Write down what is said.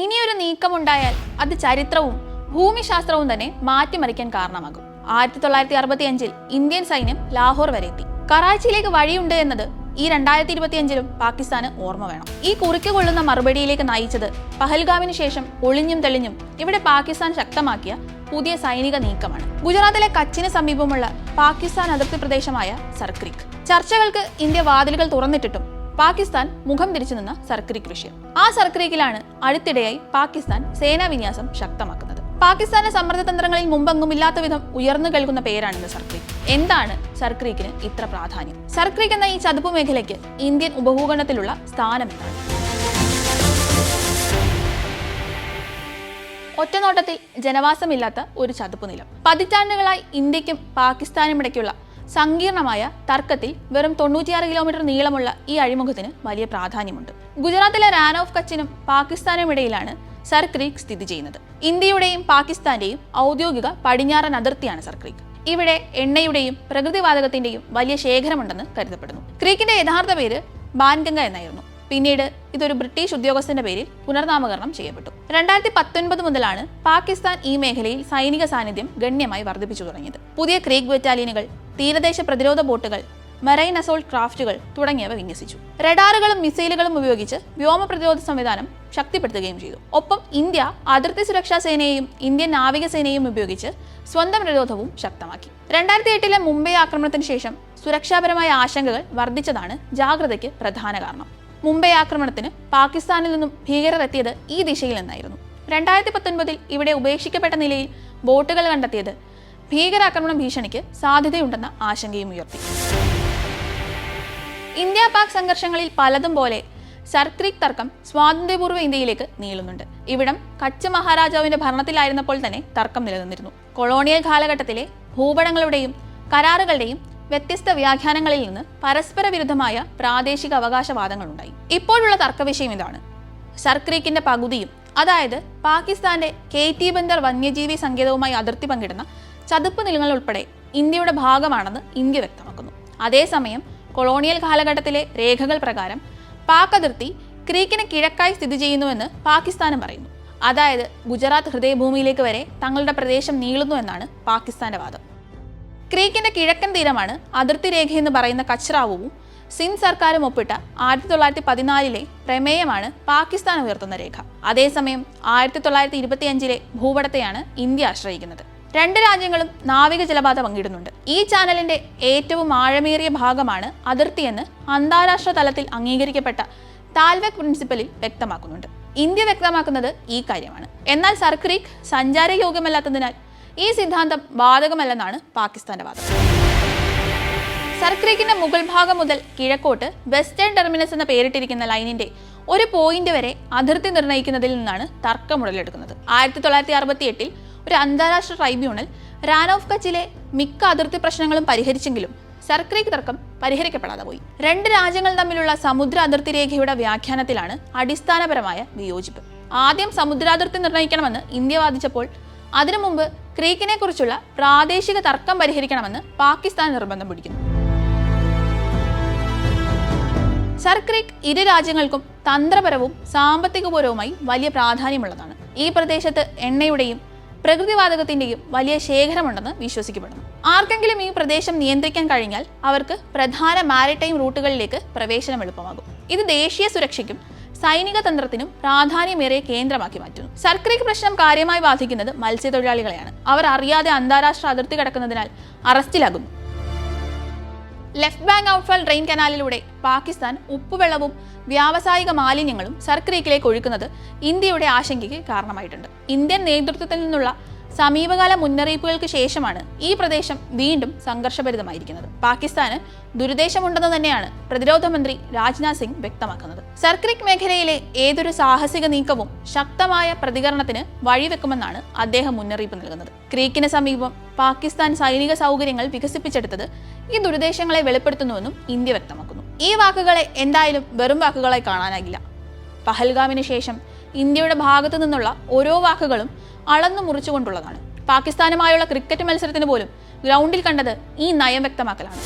ഇനിയൊരു നീക്കമുണ്ടായാൽ അത് ചരിത്രവും ഭൂമിശാസ്ത്രവും തന്നെ മാറ്റിമറിക്കാൻ കാരണമാകും. ആയിരത്തി തൊള്ളായിരത്തി അറുപത്തി അഞ്ചിൽ ഇന്ത്യൻ സൈന്യം ലാഹോർ വരെ എത്തി. കറാച്ചിയിലേക്ക് വഴിയുണ്ട് എന്നത് ഈ രണ്ടായിരത്തി ഇരുപത്തിയഞ്ചിലും പാകിസ്ഥാന് ഓർമ്മ വേണം. ഈ കുറിക്ക് കൊള്ളുന്ന മറുപടിയിലേക്ക് നയിച്ചത് പഹൽഗാമിന് ശേഷം ഒളിഞ്ഞും തെളിഞ്ഞും ഇവിടെ പാകിസ്ഥാൻ ശക്തമാക്കിയ പുതിയ സൈനിക നീക്കമാണ്. ഗുജറാത്തിലെ കച്ചിന് സമീപമുള്ള പാകിസ്ഥാൻ അതിർത്തി പ്രദേശമായ സർക്രിക് ചർച്ചകൾക്ക് ഇന്ത്യ വാതിലുകൾ തുറന്നിട്ടിട്ടും പാകിസ്ഥാൻ മുഖം തിരിച്ചു നിന്ന സർക്രിക് വിഷയം ആ സർക്രിക്കിലാണ് അടുത്തിടെയായി പാകിസ്ഥാൻ സേനാ വിന്യാസം ശക്തമാക്കുന്നത്. പാകിസ്ഥാന്റെ സമ്മർദ്ദ തന്ത്രങ്ങളിൽ മുമ്പെങ്ങും ഇല്ലാത്ത വിധം ഉയർന്നു കേൾക്കുന്ന പേരാണിന്ന് സർക്രീക്ക് എന്താണ് സർക്രീക്കിന് ഇത്ര പ്രാധാന്യം? സർക്രീക്ക് എന്ന ഈ ചതുപ്പ് മേഖലയ്ക്ക് ഇന്ത്യൻ ഉപഭൂഖണ്ഡത്തിലുള്ള സ്ഥാനം എന്താണ്? ഒറ്റനോട്ടത്തിൽ ജനവാസമില്ലാത്ത ഒരു ചതുപ്പ് നിലം. പതിറ്റാണ്ടുകളായി ഇന്ത്യക്കും പാകിസ്ഥാനും ഇടയ്ക്കുള്ള സങ്കീർണമായ തർക്കത്തിൽ വെറും തൊണ്ണൂറ്റിയാറ് കിലോമീറ്റർ നീളമുള്ള ഈ അഴിമുഖത്തിന് വലിയ പ്രാധാന്യമുണ്ട്. ഗുജറാത്തിലെ റാൻ ഓഫ് കച്ചിനും പാകിസ്ഥാനും ഇടയിലാണ് സർ ക്രീക്ക് സ്ഥിതി ചെയ്യുന്നത്. ഇന്ത്യയുടെയും പാകിസ്ഥാന്റെയും ഔദ്യോഗിക പടിഞ്ഞാറൻ അതിർത്തിയാണ് സർ ക്രീക്ക്. ഇവിടെ എണ്ണയുടെയും പ്രകൃതിവാതകത്തിന്റെയും വലിയ ശേഖരമുണ്ടെന്ന് കരുതപ്പെടുന്നു. ക്രീക്കിന്റെ യഥാർത്ഥ പേര് ബാൻഗംഗ എന്നായിരുന്നു. പിന്നീട് ഇതൊരു ബ്രിട്ടീഷ് ഉദ്യോഗസ്ഥന്റെ പേരിൽ പുനർനാമകരണം ചെയ്യപ്പെട്ടു. രണ്ടായിരത്തി പത്തൊൻപത് മുതലാണ് പാകിസ്ഥാൻ ഈ മേഖലയിൽ സൈനിക സാന്നിധ്യം ഗണ്യമായി വർദ്ധിപ്പിച്ചു തുടങ്ങിയത്. പുതിയ ക്രീക്ക് ബറ്റാലിയനുകൾ തീരദേശ പ്രതിരോധ ബോട്ടുകൾ മെറൈൻ അസോൾട്ട് ക്രാഫ്റ്റുകൾ തുടങ്ങിയവ വിന്യസിച്ചു. റഡാറുകളും മിസൈലുകളും ഉപയോഗിച്ച് വ്യോമ പ്രതിരോധ സംവിധാനം ശക്തിപ്പെടുത്തുകയും ചെയ്തു. ഒപ്പം ഇന്ത്യ അതിർത്തി സുരക്ഷാ സേനയെയും ഇന്ത്യൻ നാവികസേനയും ഉപയോഗിച്ച് സ്വന്തം പ്രതിരോധവും ശക്തമാക്കി. രണ്ടായിരത്തി എട്ടിലെ മുംബൈ ആക്രമണത്തിന് ശേഷം സുരക്ഷാപരമായ ആശങ്കകൾ വർദ്ധിച്ചതാണ് ജാഗ്രതയ്ക്ക് പ്രധാന കാരണം. മുംബൈ ആക്രമണത്തിന് പാകിസ്ഥാനിൽ നിന്നും ഭീകരർ എത്തിയത് ഈ ദിശയിൽ നിന്നായിരുന്നു. രണ്ടായിരത്തി പത്തൊൻപതിൽ ഇവിടെ ഉപേക്ഷിക്കപ്പെട്ട നിലയിൽ ബോട്ടുകൾ കണ്ടെത്തിയത് ഭീകരാക്രമണ ഭീഷണിക്ക് സാധ്യതയുണ്ടെന്ന ആശങ്കയും ഉയർത്തി. ഇന്ത്യ പാക് സംഘർഷങ്ങളിൽ പലതും പോലെ സർക്രിക് തർക്കം സ്വാതന്ത്ര്യപൂർവ ഇന്ത്യയിലേക്ക് നീളുന്നുണ്ട്. ഇവിടം കച്ച് മഹാരാജാവിന്റെ ഭരണത്തിലായിരുന്നപ്പോൾ തന്നെ തർക്കം നിലനിന്നിരുന്നു. കൊളോണിയൽ കാലഘട്ടത്തിലെ ഭൂപടങ്ങളുടെയും കരാറുകളുടെയും വ്യത്യസ്ത വ്യാഖ്യാനങ്ങളിൽ നിന്ന് പരസ്പര വിരുദ്ധമായ പ്രാദേശിക അവകാശവാദങ്ങളുണ്ടായി. ഇപ്പോഴുള്ള തർക്കവിഷയം ഇതാണ്. സർക്രീക്കിന്റെ പകുതിയും അതായത് പാകിസ്ഥാന്റെ കെ ടി ബന്ദർ വന്യജീവി സങ്കേതവുമായി അതിർത്തി പങ്കിടുന്ന ചതുപ്പ് നിലങ്ങൾ ഉൾപ്പെടെ ഇന്ത്യയുടെ ഭാഗമാണെന്ന് ഇന്ത്യ വ്യക്തമാക്കുന്നു. അതേസമയം കൊളോണിയൽ കാലഘട്ടത്തിലെ രേഖകൾ പ്രകാരം പാക് അതിർത്തി ക്രീക്കിന് കിഴക്കായി സ്ഥിതി ചെയ്യുന്നുവെന്ന് പാകിസ്ഥാനും പറയുന്നു. അതായത് ഗുജറാത്ത് ഹൃദയഭൂമിയിലേക്ക് വരെ തങ്ങളുടെ പ്രദേശം നീളുന്നു എന്നാണ് പാകിസ്ഥാന്റെ വാദം. ക്രീക്കിന്റെ കിഴക്കൻ തീരമാണ് അതിർത്തി രേഖയെന്ന് പറയുന്ന കച്ച്റാവുവും സിന്ധ് സർക്കാരും ഒപ്പിട്ട ആയിരത്തി തൊള്ളായിരത്തി പതിനാലിലെ പ്രമേയമാണ് പാകിസ്ഥാൻ ഉയർത്തുന്ന രേഖ. അതേസമയം ആയിരത്തി തൊള്ളായിരത്തി ഇരുപത്തിയഞ്ചിലെ ഭൂപടത്തെയാണ് ഇന്ത്യ ആശ്രയിക്കുന്നത്. രണ്ട് രാജ്യങ്ങളും നാവിക ജലപാത പങ്കിടുന്നുണ്ട്. ഈ ചാനലിന്റെ ഏറ്റവും ആഴമേറിയ ഭാഗമാണ് അതിർത്തിയെന്ന് അന്താരാഷ്ട്ര തലത്തിൽ അംഗീകരിക്കപ്പെട്ട താൽവെക് പ്രിൻസിപ്പലിൽ വ്യക്തമാക്കുന്നുണ്ട്. ഇന്ത്യ വ്യക്തമാക്കുന്നത് ഈ കാര്യമാണ്. എന്നാൽ സർക്രീക്ക് സഞ്ചാരയോഗ്യമല്ലാത്തതിനാൽ ഈ സിദ്ധാന്തം ബാധകമല്ലെന്നാണ് പാകിസ്ഥാന്റെ വാദം. സർക്രീക്കിന്റെ മുഗൾ ഭാഗം മുതൽ കിഴക്കോട്ട് വെസ്റ്റേൺ ടെർമിനസ് എന്ന പേരിട്ടിരിക്കുന്ന ലൈനിന്റെ ഒരു പോയിന്റ് വരെ അതിർത്തി നിർണയിക്കുന്നതിൽ നിന്നാണ് തർക്കം ഉടലെടുക്കുന്നത്. ആയിരത്തി തൊള്ളായിരത്തി അറുപത്തി എട്ടിൽ ഒരു അന്താരാഷ്ട്ര ട്രൈബ്യൂണൽ റാൻ ഓഫ് കച്ചിലെ മിക്ക അതിർത്തി പ്രശ്നങ്ങളും പരിഹരിച്ചെങ്കിലും സർക്രീക്ക് തർക്കം പരിഹരിക്കപ്പെടാതെ പോയി. രണ്ട് രാജ്യങ്ങൾ തമ്മിലുള്ള സമുദ്ര അതിർത്തി രേഖയുടെ വ്യാഖ്യാനത്തിലാണ് അടിസ്ഥാനപരമായ വിയോജിപ്പ്. ആദ്യം സമുദ്രാതിർത്തി നിർണയിക്കണമെന്ന് ഇന്ത്യ വാദിച്ചപ്പോൾ അതിനു മുമ്പ് ക്രീക്കിനെ കുറിച്ചുള്ള പ്രാദേശിക തർക്കം പരിഹരിക്കണമെന്ന് പാകിസ്ഥാൻ നിർബന്ധം പിടിക്കുന്നു. സർക്രീക്ക് ഇരു രാജ്യങ്ങൾക്കും തന്ത്രപരവും സാമ്പത്തികപരവുമായി വലിയ പ്രാധാന്യമുള്ളതാണ്. ഈ പ്രദേശത്ത് എണ്ണയുടെയും പ്രകൃതിവാതകത്തിന്റെയും വലിയ ശേഖരമുണ്ടെന്ന് വിശ്വസിക്കപ്പെടുന്നു. ആർക്കെങ്കിലും ഈ പ്രദേശം നിയന്ത്രിക്കാൻ കഴിഞ്ഞാൽ അവർക്ക് പ്രധാന മാരിടൈം റൂട്ടുകളിലേക്ക് പ്രവേശനം എളുപ്പമാകും. ഇത് ദേശീയ സുരക്ഷയ്ക്കും സൈനിക തന്ത്രത്തിനും പ്രാധാന്യമേറിയ കേന്ദ്രമാക്കി മാറ്റുന്നു. സർക്കരയ്ക്ക് പ്രശ്നം കാര്യമായി ബാധിക്കുന്നത് മത്സ്യത്തൊഴിലാളികളെയാണ്. അവർ അറിയാതെ അന്താരാഷ്ട്ര അതിർത്തി കടക്കുന്നതിനാൽ അറസ്റ്റിലാകുന്നു. ലെഫ്റ്റ് ബാങ്ക് ഔട്ട്ഫാൾ ഡ്രെയിൻ കനാലിലൂടെ പാകിസ്ഥാൻ ഉപ്പുവെള്ളവും വ്യാവസായിക മാലിന്യങ്ങളും സർക്രീക്കിലേക്ക് ഒഴുക്കുന്നത് ഇന്ത്യയുടെ ആശങ്കയ്ക്ക് കാരണമായിട്ടുണ്ട്. ഇന്ത്യൻ നേതൃത്വത്തിൽ നിന്നുള്ള സമീപകാല മുന്നറിയിപ്പുകൾക്ക് ശേഷമാണ് ഈ പ്രദേശം വീണ്ടും സംഘർഷഭരിതമായിരിക്കുന്നത്. പാകിസ്ഥാന് ദുരുദ്ദേശമുണ്ടെന്ന് തന്നെയാണ് പ്രതിരോധ മന്ത്രി രാജ്നാഥ് സിംഗ് വ്യക്തമാക്കുന്നത്. സർക്രിക് മേഖലയിലെ ഏതൊരു സാഹസിക നീക്കവും ശക്തമായ പ്രതികരണത്തിന് വഴിവെക്കുമെന്നാണ് അദ്ദേഹം മുന്നറിയിപ്പ് നൽകുന്നത്. ക്രീക്കിന് സമീപം പാകിസ്ഥാൻ സൈനിക സൗകര്യങ്ങൾ വികസിപ്പിച്ചെടുത്തത് ഈ ദുരുദ്ദേശങ്ങളെ വെളിപ്പെടുത്തുന്നുവെന്നും ഇന്ത്യ വ്യക്തമാക്കുന്നു. ഈ വാക്കുകളെ എന്തായാലും വെറും വാക്കുകളായി കാണാനാകില്ല. പഹൽഗാമിന് ശേഷം ഇന്ത്യയുടെ ഭാഗത്തു നിന്നുള്ള ഓരോ വാക്കുകളും അളന്നു മുറിച്ചുകൊണ്ടുള്ളതാണ്. പാകിസ്ഥാനുമായുള്ള ക്രിക്കറ്റ് മത്സരത്തിന് പോലും ഗ്രൗണ്ടിൽ കണ്ടത് ഈ നയം വ്യക്തമാക്കലാണ്.